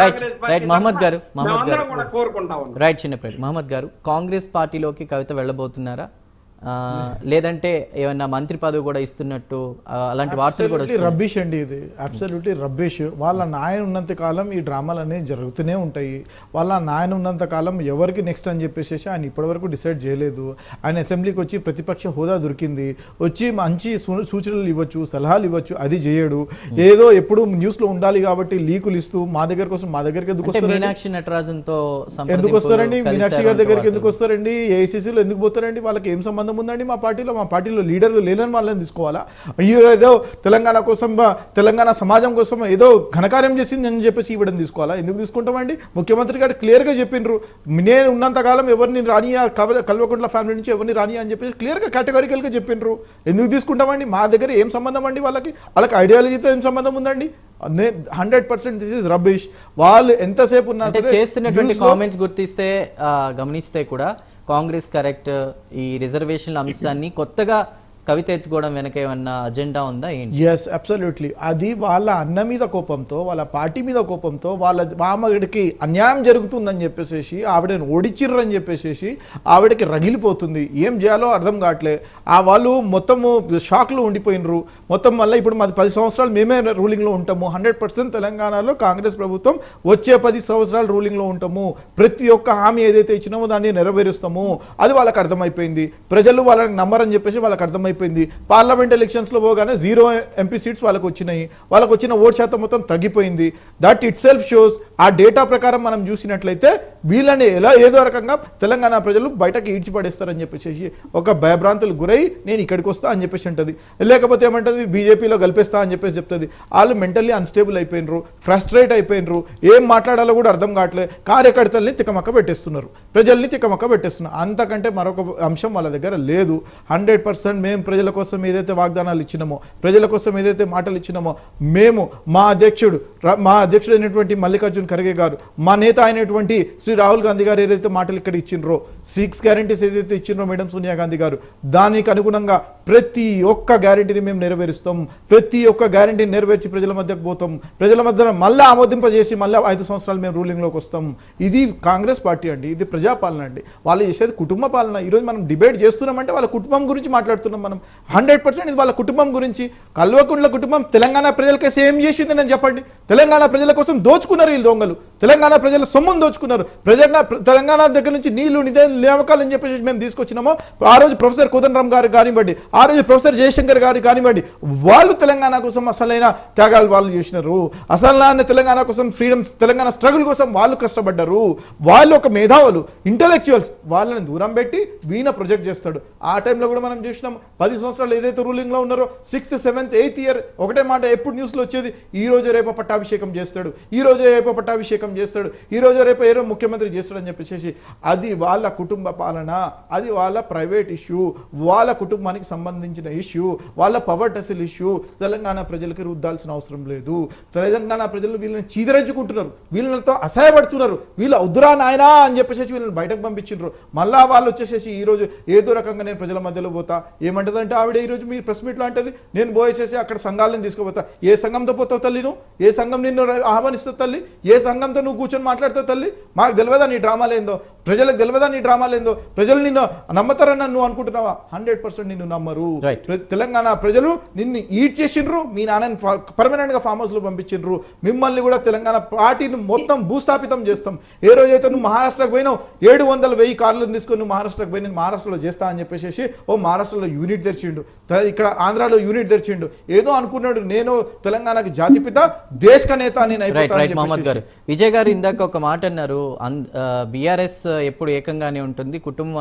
Right right Mohammed గారు మహమ్మద్ గారు. Right చిన్నప్పటి మహమ్మద్ గారు కాంగ్రెస్ పార్టీలోకి కవిత వెళ్ళబోతున్నారా? లేదంటే ఏమన్నా మంత్రి పదవి కూడా ఇస్తున్నట్టు అలాంటి వార్తలు కూడా రబ్బిష్ అండి ఇది. అబ్సల్యూట్లీ రబ్బిష్ వాళ్ళ నాయన ఉన్నంత కాలం ఈ డ్రామాలు అనేవి జరుగుతూనే ఉంటాయి. వాళ్ళ నాయన ఉన్నంత కాలం ఎవరికి నెక్స్ట్ అని చెప్పేసి ఆయన ఇప్పటివరకు డిసైడ్ చేయలేదు. ఆయన అసెంబ్లీకి వచ్చి ప్రతిపక్ష హోదా దొరికింది. వచ్చి మంచి సూచనలు ఇవ్వచ్చు సలహాలు ఇవ్వచ్చు అది చేయడు. ఏదో ఎప్పుడు న్యూస్లో ఉండాలి కాబట్టి లీకులు ఇస్తూ మా దగ్గర కోసం మా దగ్గరికి ఎందుకు అంటే వస్తారండి? మీనాక్షి నటరాజన్తో ఎందుకు వస్తారండి? మీనాక్షి గారి దగ్గరికి ఎందుకు వస్తారండి? ఏఐసీసీలో ఎందుకు పోతారండి? వాళ్ళకి ఏం సంబంధం ఉందండి మా పార్టీలో మా పార్టీలో లీడర్లు లేని వాళ్ళని తీసుకోవాలా? అయ్యో ఏదో తెలంగాణ కోసం తెలంగాణ సమాజం కోసం ఏదో ఘనకార్యం చేసింది అని చెప్పేసి ఇవ్వడం తీసుకోవాలా? ఎందుకు తీసుకుంటామండి? ముఖ్యమంత్రి గారు క్లియర్గా చెప్పిండ్రు. నేను ఉన్నంత కాలం ఎవరిని రానియా కల్వకుంట్ల ఫ్యామిలీ నుంచి ఎవరిని రానియా అని చెప్పేసి క్లియర్గా కేటగారికల్గా చెప్పిండ్రు. ఎందుకు తీసుకుంటామండి? మా దగ్గర ఏం సంబంధం అండి వాళ్ళకి? వాళ్ళకి ఐడియాలజీతో ఏం సంబంధం ఉందండి? Hundred percent this is rubbish. వాళ్ళు ఎంతసేపు ఉన్నా చేస్తున్నటువంటి కామెంట్స్ గుర్తిస్తే గమనిస్తే కూడా కాంగ్రెస్ కరెక్ట్ ఈ రిజర్వేషన్ల అంశాన్ని కొత్తగా కవిత ఎత్తుకోవడం వెనక ఏమన్నా అజెండా ఉందా ఏంటి? ఎస్ అబ్సల్యూట్లీ అది వాళ్ళ అన్న మీద కోపంతో వాళ్ళ పార్టీ మీద కోపంతో వాళ్ళ మామడికి అన్యాయం జరుగుతుందని చెప్పేసి ఆవిడని ఓడిచ్చిర్రు అని చెప్పేసి ఆవిడకి రగిలిపోతుంది. ఏం చేయాలో అర్థం కావట్లే. ఆ వాళ్ళు మొత్తము షాక్లో ఉండిపోయినరు. మొత్తం మళ్ళీ ఇప్పుడు మాది పది సంవత్సరాలు మేమే రూలింగ్లో ఉంటాము. హండ్రెడ్ పర్సెంట్ తెలంగాణలో కాంగ్రెస్ ప్రభుత్వం వచ్చే పది సంవత్సరాలు రూలింగ్లో ఉంటాము. ప్రతి ఒక్క హామీ ఏదైతే ఇచ్చినామో దాన్ని నెరవేరుస్తాము. అది వాళ్ళకి అర్థమైపోయింది. ప్రజలు వాళ్ళని నమ్మరని చెప్పేసి వాళ్ళకి అర్థమైపోయింది పార్లమెంట్ ఎలక్షన్స్లో పోగానే జీరో ఎంపీ సీట్స్ వాళ్ళకి వచ్చినాయి. వాళ్ళకి వచ్చిన ఓట్ శాతం మొత్తం తగ్గిపోయింది. దట్ ఇట్ సెల్ఫ్ షోస్ ఆ డేటా ప్రకారం మనం చూసినట్లయితే వీళ్ళని ఎలా ఏదో రకంగా తెలంగాణ ప్రజలు బయటకి ఈడ్చిపడేస్తారని చెప్పేసి ఒక భయభ్రాంతులు గురై నేను ఇక్కడికి వస్తా అని చెప్పేసి ఉంటుంది లేకపోతే ఏమంటుంది? బీజేపీలో కలిపేస్తా అని చెప్పేసి చెప్తుంది. వాళ్ళు మెంటల్లీ అన్స్టేబుల్ అయిపోయినరు ఫ్రస్ట్రేట్ అయిపోయినరు. ఏం మాట్లాడాలో కూడా అర్థం కావట్లేదు కార్యకర్తల్ని తికమక్క పెట్టేస్తున్నారు. ప్రజల్ని తికమక్క పెట్టేస్తున్నారు. అంతకంటే మరొక అంశం వాళ్ళ దగ్గర లేదు. హండ్రెడ్ పర్సెంట్ మేము ప్రజల కోసం ఏదైతే వాగ్దానాలు ఇచ్చినామో ప్రజల కోసం ఏదైతే మాటలు ఇచ్చినామో మేము మా అధ్యక్షుడు మా అధ్యక్షుడు అయినటువంటి మల్లికార్జున్ ఖర్గే గారు మా నేత అయినటువంటి శ్రీ రాహుల్ గాంధీ గారు ఏదైతే మాటలు ఇక్కడ ఇచ్చిండ్రో సిక్స్ గ్యారంటీస్ ఏదైతే ఇచ్చిండ్రో మేడం సోనియా గాంధీ గారు దానికి అనుగుణంగా ప్రతి ఒక్క గ్యారంటీని మేము నెరవేరుస్తాం. ప్రతి ఒక్క గ్యారంటీని నెరవేర్చి ప్రజల మధ్యకు పోతాం. ప్రజల మధ్య మళ్ళీ ఆమోదింపజేసి మళ్ళీ ఐదు సంవత్సరాలు మేము రూలింగ్లోకి వస్తాం. ఇది కాంగ్రెస్ పార్టీ అండి ఇది ప్రజాపాలన అండి. వాళ్ళు చేసేది కుటుంబ పాలన. ఈరోజు మనం డిబేట్ చేస్తున్నామంటే వాళ్ళ కుటుంబం గురించి మాట్లాడుతున్నాం మనం. హండ్రెడ్ పర్సెంట్ ఇది వాళ్ళ కుటుంబం గురించి. కల్వకుండ్ల కుటుంబం తెలంగాణ ప్రజలకేసి ఏం చేసింది నేను చెప్పండి. తెలంగాణ ప్రజల కోసం దోచుకున్నారు వీళ్ళు దొంగలు. తెలంగాణ ప్రజల సొమ్మును దోచుకున్నారు. ప్రజల తెలంగాణ దగ్గర నుంచి నీళ్ళు నిదే నియామకాలు అని చెప్పేసి మేము తీసుకొచ్చినామో. ఆ రోజు ప్రొఫెసర్ కోదండరామ్ గారు కానివ్వండి ఆ రోజు ప్రొఫెసర్ జయశంకర్ గారు కానివ్వండి వాళ్ళు తెలంగాణ కోసం అసలైన త్యాగాలు వాళ్ళు చేసినారు. అసలు తెలంగాణ కోసం ఫ్రీడమ్ తెలంగాణ స్ట్రగుల్ కోసం వాళ్ళు కష్టపడ్డారు. వాళ్ళు ఒక మేధావులు ఇంటలెక్చువల్స్ వాళ్ళని దూరం పెట్టి వీణ ప్రొజెక్ట్ చేస్తాడు. ఆ టైంలో కూడా మనం చూసినాం పది సంవత్సరాలు ఏదైతే రూలింగ్లో ఉన్నారో సిక్స్త్ సెవెంత్ ఎయిత్ ఇయర్ ఒకటే మాట ఎప్పుడు న్యూస్లో వచ్చేది? ఈ రోజు రేపు పట్టాభిషేకం చేస్తాడు. ఈ రోజు రేపు పట్టాభిషేకం చేస్తాడు. ఈ రోజు రేపు ఏదో ముఖ్యమంత్రి చేస్తాడని చెప్పేసి అది వాళ్ళ కుటుంబ పాలన అది వాళ్ళ ప్రైవేట్ ఇష్యూ వాళ్ళ కుటుంబానికి సంబంధించిన ఇష్యూ వాళ్ళ పవర్ టెసిల్ ఇష్యూ తెలంగాణ ప్రజలకి రుద్దాల్సిన అవసరం లేదు. తెలంగాణ ప్రజలు వీళ్ళని చీదరించుకుంటున్నారు. వీళ్ళతో అసహాయపడుతున్నారు. వీళ్ళ వద్దురా నాయనా అని చెప్పేసి వీళ్ళని బయటకు పంపించిండ్రు. మళ్ళా వాళ్ళు వచ్చేసేసి ఈ రోజు ఏదో రకంగా నేను ప్రజల మధ్యలో పోతా. ఏమంటదంటే ఆవిడ ఈ రోజు మీ ప్రెస్ మీట్లో అంటది నేను పోయేసేసి అక్కడ సంఘాలను తీసుకుపోతా. ఏ సంఘంతో పోతావు తల్లి నువ్వు? ఏ సంఘం నిన్ను ర- ఆహ్వానిస్తావు తల్లి? ఏ సంఘంతో నువ్వు కూర్చొని మాట్లాడతావు తల్లి? మాకు తెలియదా నీ డ్రామాలు ఏందో ప్రజలకు తెలియదా నీ డ్రామాలు ఏందో? ప్రజలు నిన్ను నమ్మతారని నువ్వు అనుకుంటున్నావా? హండ్రెడ్ పర్సెంట్ నిన్ను నమ్మరు. తెలంగాణ ప్రజలు నిన్ను ఈడ్ చేసిండ్రు మీ నాన్నని పర్మనెంట్గా ఫామ్ హౌస్లో పంపించిండ్రు. మిమ్మల్ని కూడా తెలంగాణ పార్టీని మొత్తం భూస్థాపితం చేస్తాం. ఏ రోజైతే నువ్వు మహారాష్ట్రకు పోయినావు ఏడు వందల వెయ్యి కార్లను తీసుకొని నువ్వు మహారాష్ట్రకు పోయి నేను మహారాష్ట్రలో చేస్తా అని చెప్పేసి ఓ మహారాష్ట్రలో యూనిట్ తెరిచిండు. ఇక్కడ ఆంధ్రాలో యూనిట్ తెరిచిండు. ఏదో అనుకున్నాడు నేను తెలంగాణకి జాతిపిత దేశ నేత నేను విజయ్ గారు ఇందాక ఒక మాట అన్నారు. బీఆర్ఎస్ ఎప్పుడు ఏకంగానే ఉంటుంది. కుటుంబం